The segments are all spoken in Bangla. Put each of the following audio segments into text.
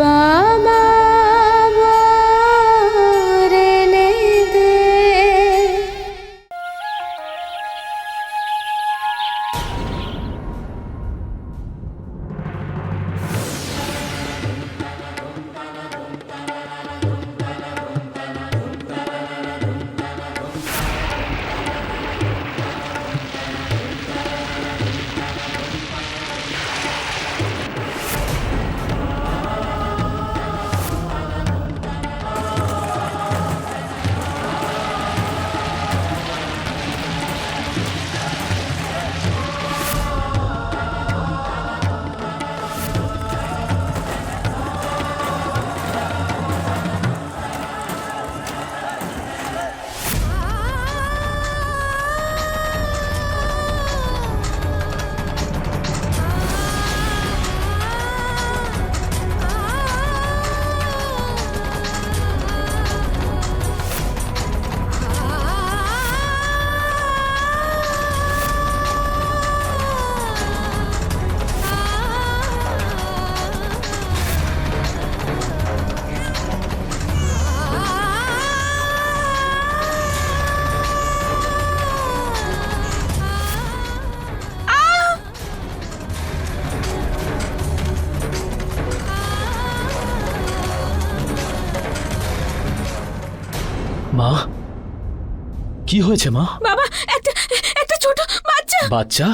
বাবা কি হয়েছে মা? বাবা একটা একটা ছোট বাচ্চা। বাচ্চা?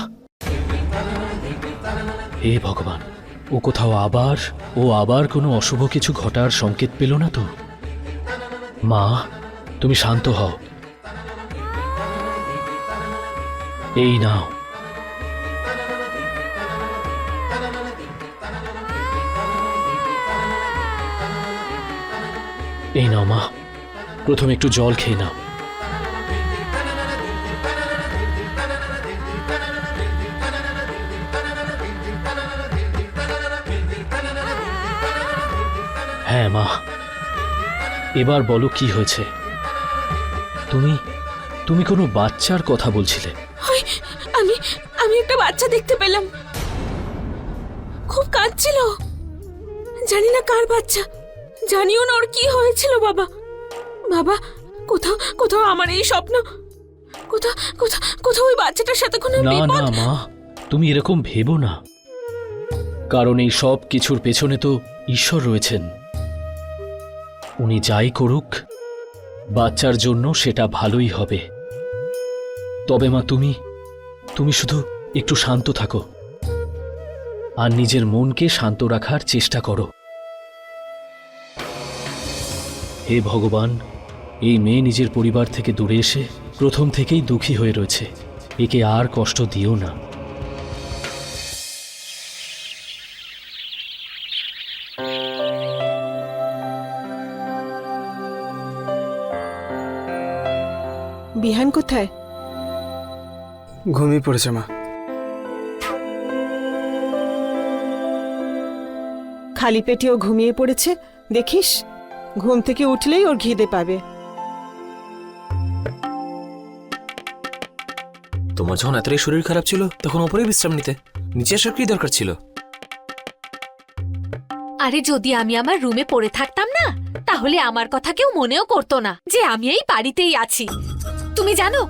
হে ভগবান ও কোথাও আবার ও আবার কোনো অশুভ কিছু ঘটার সংকেত পেল না তো? মা তুমি শান্ত হও। এই নাও। এই নাও মা। প্রথমে একটু জল খেয়ে নাও। হ্যাঁ মা। এবার বলো কি হয়েছে? তুমি তুমি কোনো বাচ্চার কথা বলছিলে? আমি আমি একটা বাচ্চা দেখতে পেলাম। খুব কাঁদছিল। জানি না কার বাচ্চা। জানিও না ওর কি হয়েছিল বাবা। বাবা কোথাও কোথাও আমার এই স্বপ্ন। কোথাও কোথাও কোথাও ওই বাচ্চাটার সাথে কোনো না না মা তুমি এরকম ভেবো না। কারণ এই সব কিছুর পেছনে তো ঈশ্বর রয়েছেন। উনি যাই করুক, বাচ্চার জন্য সেটা ভালোই হবে। তবে মা, তুমি তুমি শুধু একটু শান্ত থাকো আর নিজের মনকে শান্ত রাখার চেষ্টা করো। হে ভগবান, এই মেয়ে নিজের পরিবার থেকে দূরে এসে প্রথম থেকেই দুঃখী হয়ে রয়েছে। একে আর কষ্ট দিও না। বিহান কোথায়? ঘুমিয়ে পড়েছে মা। খালি পেটেও ঘুমিয়ে পড়েছে দেখিস? ঘুম থেকে উঠলেই ওর ঘিদে পাবে। তোমার যখন এতটাই শরীর খারাপ ছিল তখন ওপরে বিশ্রাম নিতে। নিচে আসার কি দরকার ছিল? আরে যদি আমি আমার রুমে পড়ে থাকতাম না তাহলে আমার কথা কেউ মনেও করতো না যে আমি এই বাড়িতেই আছি। তুমি জানো?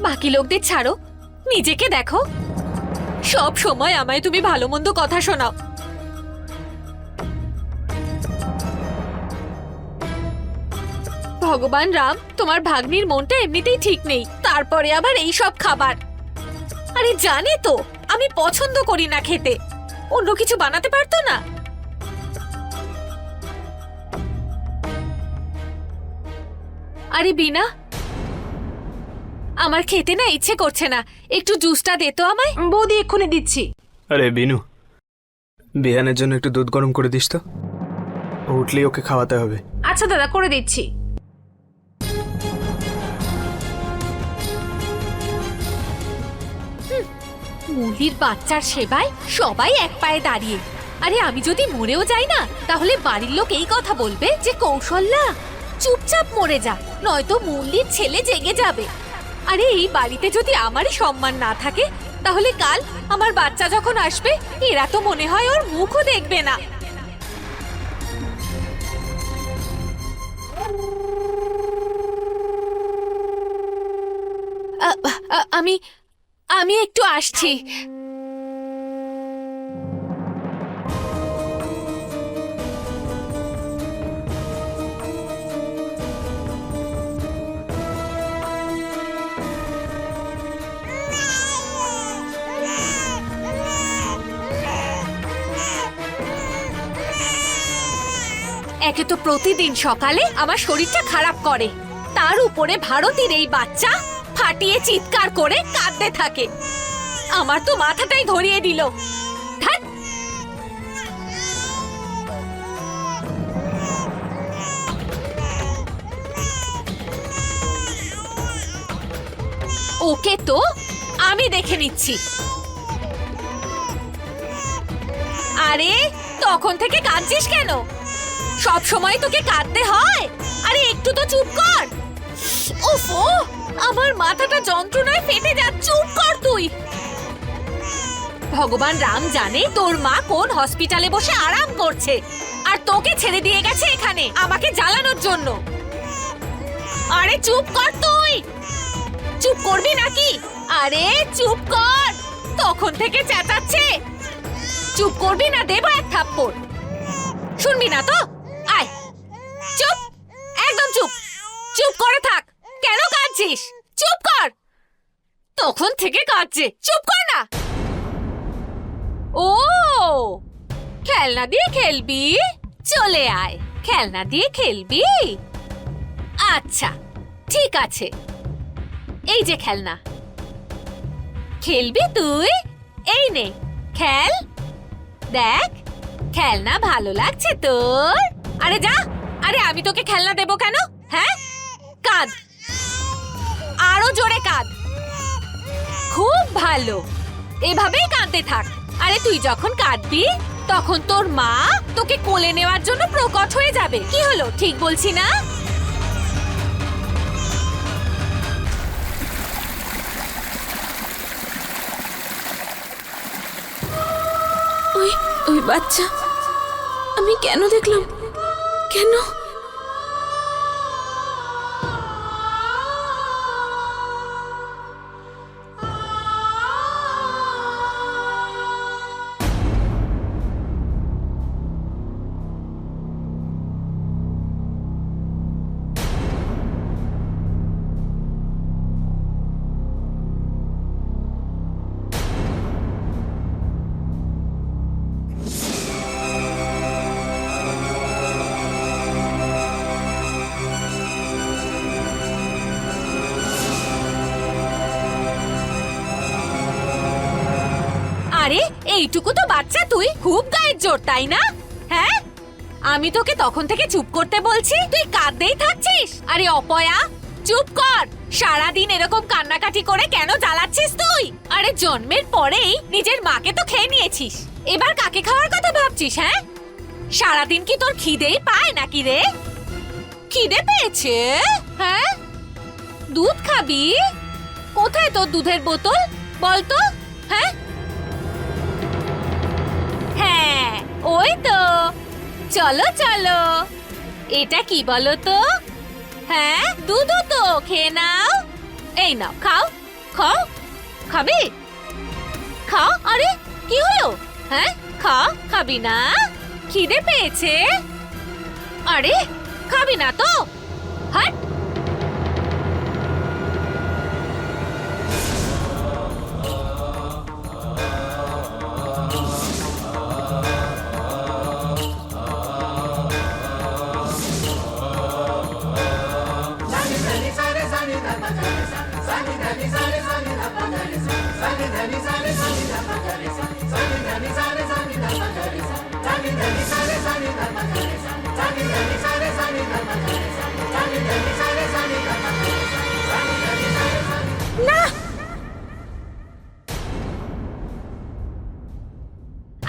বাকি লোকদের ছাড়ো। নিজেকে দেখো। সব সময় আমায় তুমি ভালো মন্দ কথা শোনাও। ভগবান রাম, তোমার ভাগ্নির মনটা এমনিতেই ঠিক নেই। তারপরে আবার এই সব খাবার। আরে জানি তো, আমি পছন্দ করি না খেতে। অন্য কিছু বানাতে পারতো না? আরে বিনা আমার খেতে না ইচ্ছে করছে না। একটু জুসটা দে তো আমায়। বৌদি এক্ষুনি দিচ্ছি। আরে বিনু বিহানের জন্য একটু দুধ গরম করে দিস তো। উঠলেই ওকে খাওয়াতে হবে। আচ্ছা দাদা করে দিচ্ছি। মুলির বাচ্চার সেবায় সবাই এক পায়ে দাঁড়িয়ে। আরে আমি যদি মরেও যাই না তাহলে বাড়ির লোক এই কথা বলবে যে কৌশল্যা। চুপচাপ মরে যা, নয়তো মুল্লির ছেলে জেগে যাবে। আরে, এই বাড়িতে যদি আমারই সম্মান না থাকে, তাহলে কাল আমার বাচ্চা যখন আসবে, এরা তো মনে হয় ওর মুখও দেখবে না। আমি আমি একটু আসছি। একে তো প্রতিদিন সকালে আমার শরীরটা খারাপ করে। তার উপরে ভারতীর এই বাচ্চা ফাটিয়ে চিৎকার করে কাঁদতে থাকে। আমার তো মাথাটাই ধরিয়ে দিল। ওকে তো আমি দেখে নিচ্ছি। আরে, তখন থেকে কাঁদছিস কেন? সব সময় তোকে কাঁদতে হয়। আরে, একটু তো চুপ কর। ওফো, আমার মাথাটা যন্ত্রণায় ফেটে যা, চুপ কর তুই। ভগবান রাম জানে তোর মা কোন হসপিটালে বসে আরাম করছে। আর তোকে ছেড়ে দিয়ে গেছে এখানে, আমাকে জ্বালানোর জন্য। আরে, চুপ কর তুই। চুপ করবি নাকি? আরে, চুপ কর। তখন থেকে চেঁচাচ্ছে। চুপ করবি না, দেবো এক থাপ্পড়। শুনবি না তো? চুপ, একদম চুপ। চুপ করে থাক। কেন কাঁদছিস? চুপ কর। তখন থেকে কাঁদছে। চুপ কর না। ও, খেলনা দিয়ে খেলবি? চলে আয়। খেলনা দিয়ে খেলবি? আচ্ছা ঠিক আছে। এই যে খেলনা। খেলবি তুই? এই নে, খেল। দেখ, খেলনা ভালো লাগছে তোর। আরে যা আরে আমি তোকে খেলনা দেবো কেন? হ্যাঁ? কাঁদ। আরও জোরে কাঁদ। খুব ভালো। এভাবেই কাঁদতে থাক। আরে তুই যখন কাঁদবি, তখন তোর মা তোকে কোলে নেওয়ার জন্য প্রকট হয়ে যাবে। কি হলো? ঠিক বলছি না? ওই ওই বাচ্চা, আমি কেন দেখলাম? কেন আরে, এইটুকু তো বাচ্চা তুই। খুব গায়ের জোর, তাই না? হ্যাঁ? আমি তোকে তখন থেকে চুপ করতে বলছি, তুই কাঁদতেই থাকছিস। আরে, অপয়া, চুপ কর। সারাদিন এরকম কান্নাকাটি করে কেন জ্বালাচ্ছিস তুই? আরে, জন্মের পরেই নিজের মাকে তো খেয়ে নিয়েছিস। এবার কাকে খাওয়ার কথা ভাবছিস হ্যাঁ? সারাদিন কি তোর খিদেই পায় নাকি রে? খিদে পেয়েছে? হ্যাঁ? দুধ খাবি? কোথায় তোর দুধের বোতল? বল তো হ্যাঁ? হ্যাঁ ওই তো। চলো চলো। এটা কি বলো তো? হ্যাঁ দুধও তো, খেয়ে নাও। এই নাও, খাও খাও, খাবে? খাও, আরে, কি হলো? হ্যাঁ খাও, খাবি না? খিদে পেয়েছে? আরে, খাবি না তো? হাট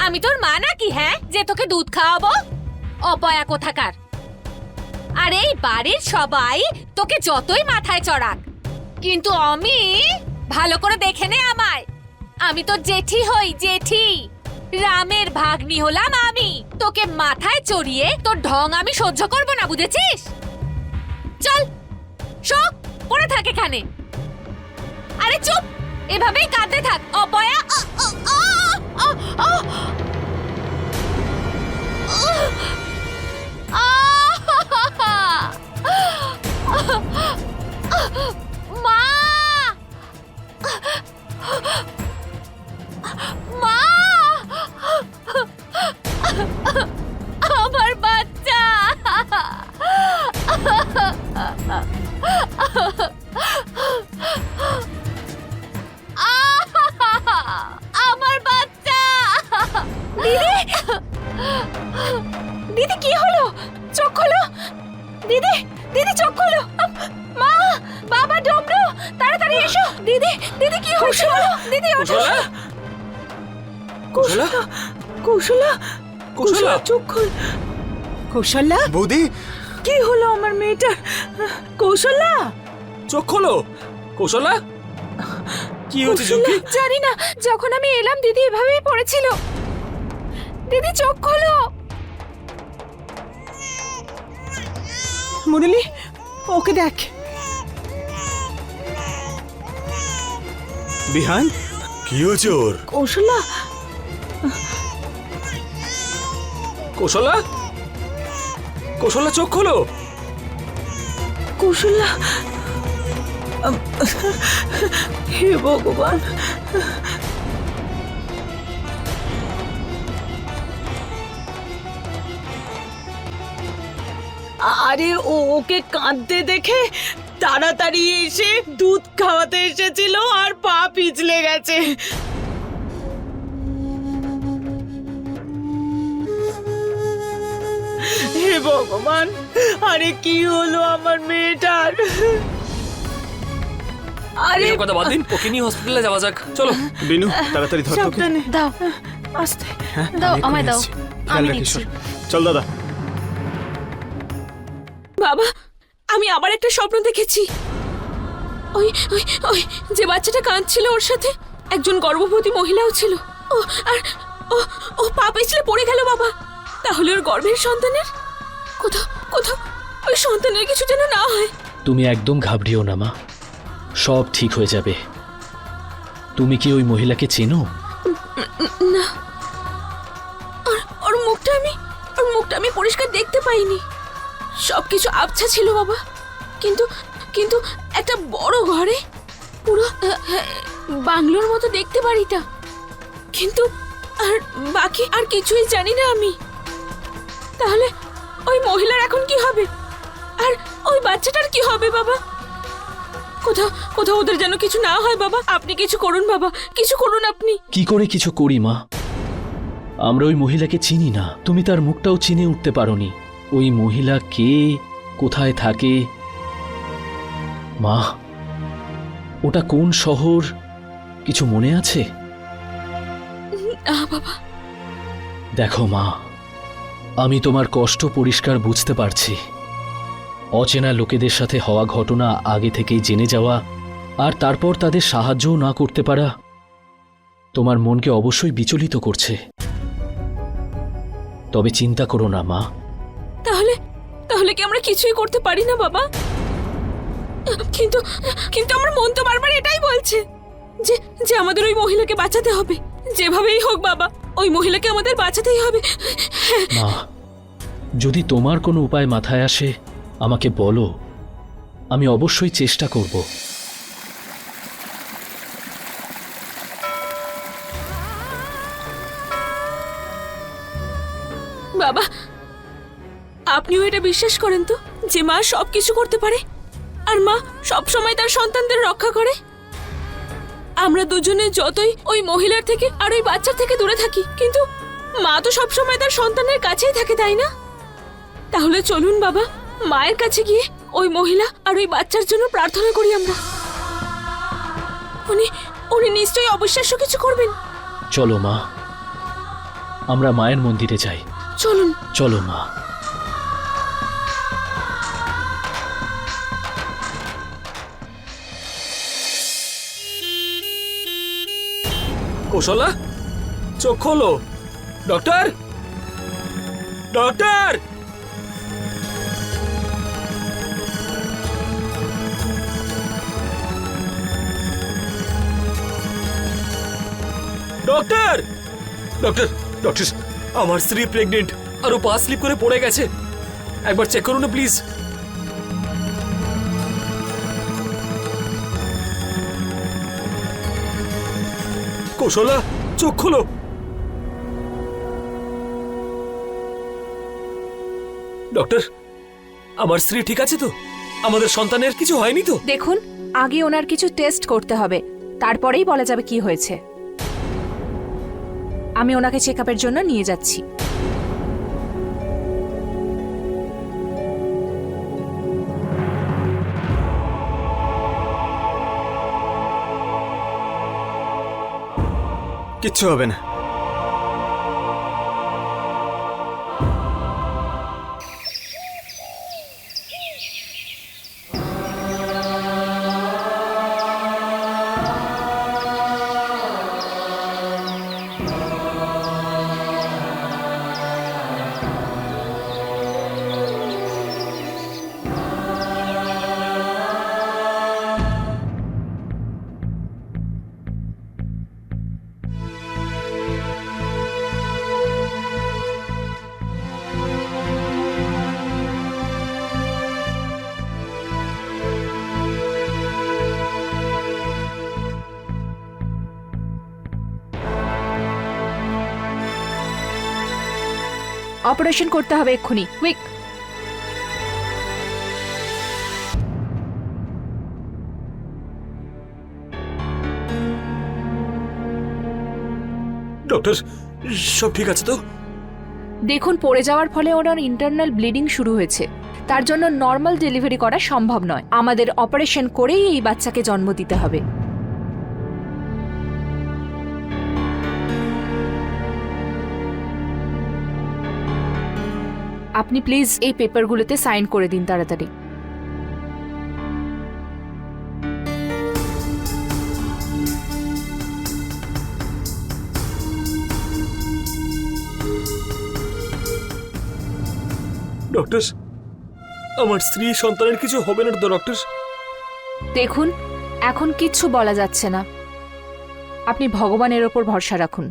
আমি তোর মা নাকি হ্যাঁ? যে তোকে দুধ খাওয়াবো? অপয়া কোথাকার? আর এই বাড়ির সবাই তোকে যতই মাথায় চড়াক, কিন্তু আমি ভালো করে দেখে নে আমায়। আমি তো জেঠি হই জেঠি রামের ভাগ্নি হলাম আমি তোকে মাথায় চড়িয়ে তোর ঢং আমি সহ্য করব না বুঝেছিস চল শোক পড়ে থাক এখানে আরে চুপ এভাবেই কাঁদতে থাক অপয়া। মা মা! আমার বাচ্চা! আমার বাচ্চা! দিদি! দিদি কি হলো? চোখ খোলো! দিদি দিদি চোখ খোলো! মা বাবা ডমরু তাড়াতাড়ি এসো! দিদি দিদি কি হয়েছে? বলো দিদি ওঠো! কৌশলা কৌশলা? কৌশলা চোখ খোল। কৌশল্যা বৌদি? কি হলো আমার মেয়েটার? কৌশল্যা চোখ খোলো। কৌশলা? কি হচ্ছে চুমকি জানি না যখন আমি এলাম দিদি এভাবেই পড়েছিল। দিদি চোখ খোলো। মুরলি ওকে দেখ। বিহান কি হয়েছে ওর? কৌশল্যা কৌশলা? কৌশলা, চোখ খোলো। হে ভগবান। আরে, ও ওকে কাঁদতে দেখে তাড়াতাড়ি এসে দুধ খাওয়াতে এসেছিল আর পা পিছলে গেছে। হে ভগবান আরে কি হলো আমার মেয়েটার? আরে কথা বাদ দিন ওকে নিয়ে হসপিটালে যাওয়া যাক। চলো। বিনু তাড়াতাড়ি ধর তোকে। দাও। আস্তে। হ্যাঁ দাও, আমায় দাও। আমি। ওর। চল দাদা। বাবা আমি আবার একটা স্বপ্ন দেখেছি। ওই ওই ওই যে বাচ্চাটা কাঁদছিল ওর সাথে একজন গর্ভবতী মহিলাও ছিল। ও আর ও ও পা পিছলে পড়ে গেল বাবা। তাহলে ওর গর্ভের সন্তানের? কোথাও কোথাও ওই সন্তানের কিছু যেন না হয়। তুমি একদম ঘাবড়িও না মা। সব ঠিক হয়ে যাবে। তুমি কি ওই মহিলাকে চেনো? না। ওর ওর মুখটা আমি ওর মুখটা আমি পরিষ্কার দেখতে পাইনি। সবকিছু আবছা ছিল বাবা। কিন্তু কিন্তু একটা বড় ঘরে পুরো বাংলোর মতো দেখতে বাড়িটা। কিন্তু আর বাকি আর কিছুই জানি না আমি। তাহলে ওই মহিলার এখন কি হবে? আর ওই বাচ্চাটার কি হবে বাবা? কোথাও কোথাও ওদের যেন কিছু না হয় বাবা। আপনি কিছু করুন বাবা। কিছু করুন আপনি। কি করে কিছু করি মা? আমরা ওই মহিলাকে চিনি না। তুমি তার মুখটাও চিনে উঠতে পারোনি। ওই মহিলা কে? কোথায় থাকে? মা ওটা কোন শহর? কিছু মনে আছে? বাবা। দেখো মা আমি তোমার কষ্ট পরিষ্কার বুঝতে পারছি। অচেনা লোকেদের সাথে হওয়া ঘটনা আগে থেকেই জেনে যাওয়া আর তারপর তাদের সাহায্যও না করতে পারা তোমার মনকে অবশ্যই বিচলিত করছে। তবে চিন্তা করো না, মা। তাহলে তাহলে কি আমরা কিছুই করতে পারি না, বাবা? কিন্তু কিন্তু আমার মন তো বারবার এটাই বলছে যে যে আমাদের ওই মহিলাকে বাঁচাতে হবে। যেভাবেই হোক, বাবা। ওই মহিলাকে আমাদের বাঁচাতেই হবে। মা যদি তোমার কোনো উপায় মাথায় আসে আমাকে বলো। আমি অবশ্যই চেষ্টা করব। বাবা আপনিও এটা বিশ্বাস করেন তো যে মা সব কিছু করতে পারে? আর মা সব সময় তার সন্তানদের রক্ষা করে? আমরা দুজনে যতই ওই মহিলার থেকে আর ওই বাচ্চার থেকে দূরে থাকি কিন্তু মা তো সব সময় তার সন্তানের কাছেই থাকে তাই না? তাহলে চলুন বাবা মায়ের কাছে গিয়ে ওই মহিলা আর ওই বাচ্চার জন্য প্রার্থনা করি আমরা। উনি উনি নিশ্চয়ই অবিশ্বাস্য কিছু করবেন। চলো মা আমরা মায়ের মন্দিরে যাই। চলুন। চলো মা। কোশলা? চোখ খোলো। Doctor? Doctor! Doctor! Doctor doctor, আমার স্ত্রী প্রেগনেন্ট আরও পা স্লিপ করে পড়ে গেছে। একবার চেক করুন প্লিজ কৌশলা, চোখ খোলো। ডক্টর, আমার স্ত্রী ঠিক আছে তো? আমাদের সন্তানের কিছু হয়নি তো? দেখুন, আগে ওনার কিছু টেস্ট করতে হবে। তারপরেই বলা যাবে কি হয়েছে। আমি ওনাকে চেক আপের জন্য নিয়ে যাচ্ছি। কিচ্ছু হবে না। অপারেশন করতে হবে এক্ষুনি। কুইক ডক্টর সব ঠিক আছে তো? দেখুন পড়ে যাওয়ার ফলে ওনার ইন্টারনাল ব্লিডিং শুরু হয়েছে। তার জন্য নর্মাল ডেলিভারি করা সম্ভব নয়। আমাদের অপারেশন করেই এই বাচ্চাকে জন্ম দিতে হবে। আপনি প্লিজ এই পেপারগুলোতে সাইন করে দিন তাড়াতাড়ি। ডক্টর আমার স্ত্রী সন্তানের কিছু হবে না তো ডক্টর দেখুন এখন কিচ্ছু বলা যাচ্ছে না। আপনি ভগবানের ওপর ভরসা রাখুন।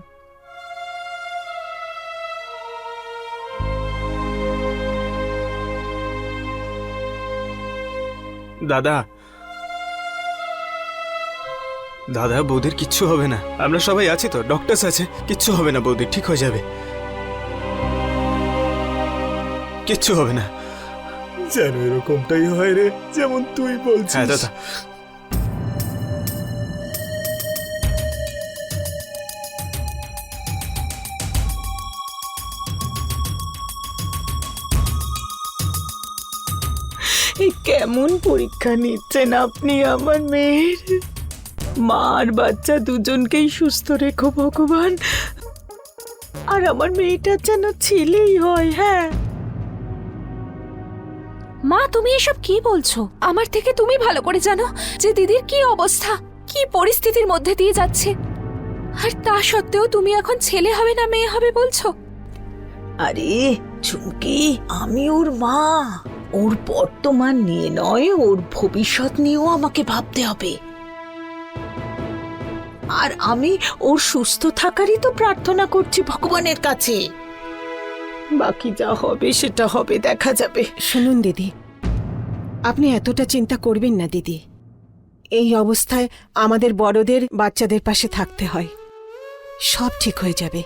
দাদা। দাদা বৌদির কিচ্ছু হবে না। আমরা সবাই আছি তো ডক্টরস আছে কিচ্ছু হবে না বৌদি ঠিক হয়ে যাবে। কিচ্ছু হবে না। যেন এরকমটাই হয় রে যেমন তুই বলছিস। হ্যাঁ দাদা। কেমন পরীক্ষা নিচ্ছেন আপনি আমার মেয়ের? মা আর বাচ্চা দুজনকেই সুস্থ রেখো ভগবান। আর আমার মেয়েটার যেন ছেলেই হয় হ্যাঁ। মা তুমি এসব কি বলছো? আমার থেকে তুমি ভালো করে জানো যে দিদির কি অবস্থা কি পরিস্থিতির মধ্যে দিয়ে যাচ্ছে। আর তা সত্ত্বেও তুমি এখন ছেলে হবে না মেয়ে হবে বলছো? আরে চুমকি আমি ওর মা। ওর বর্তমান নিয়ে নয়, ওর ভবিষ্যৎ নিয়েও আমাকে ভাবতে হবে। আর আমি ওর সুস্থ থাকারই তো প্রার্থনা করছি ভগবানের কাছে। বাকি যা হবে সেটা হবে, দেখা যাবে। শুনুন দিদি, আপনি এতটা চিন্তা করবেন না দিদি। এই অবস্থায় আমাদের বড়দের, বাচ্চাদের পাশে থাকতে হয়। সব ঠিক হয়ে যাবে।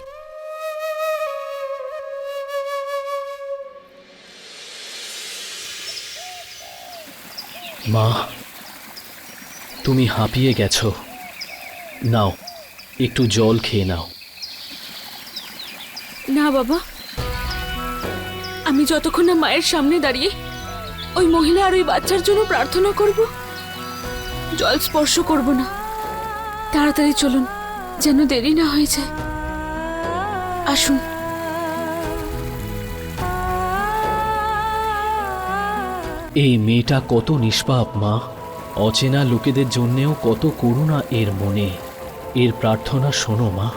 মা, তুমি হাঁপিয়ে গেছো। নাও, একটু জল খেয়ে নাও। না বাবা, আমি যতক্ষণ না মায়ের সামনে দাঁড়িয়ে ওই মহিলা আর ওই বাচ্চার জন্য প্রার্থনা করব, জল স্পর্শ করব না। তাড়াতাড়ি চলুন, যেন দেরি না হয়ে যায়। আসুন। এই মেয়েটা কত নিষ্পাপ, মা। অচেনা লোকেদের জন্যেও কত করুণা এর মনে। এর প্রার্থনা শোনো, মা।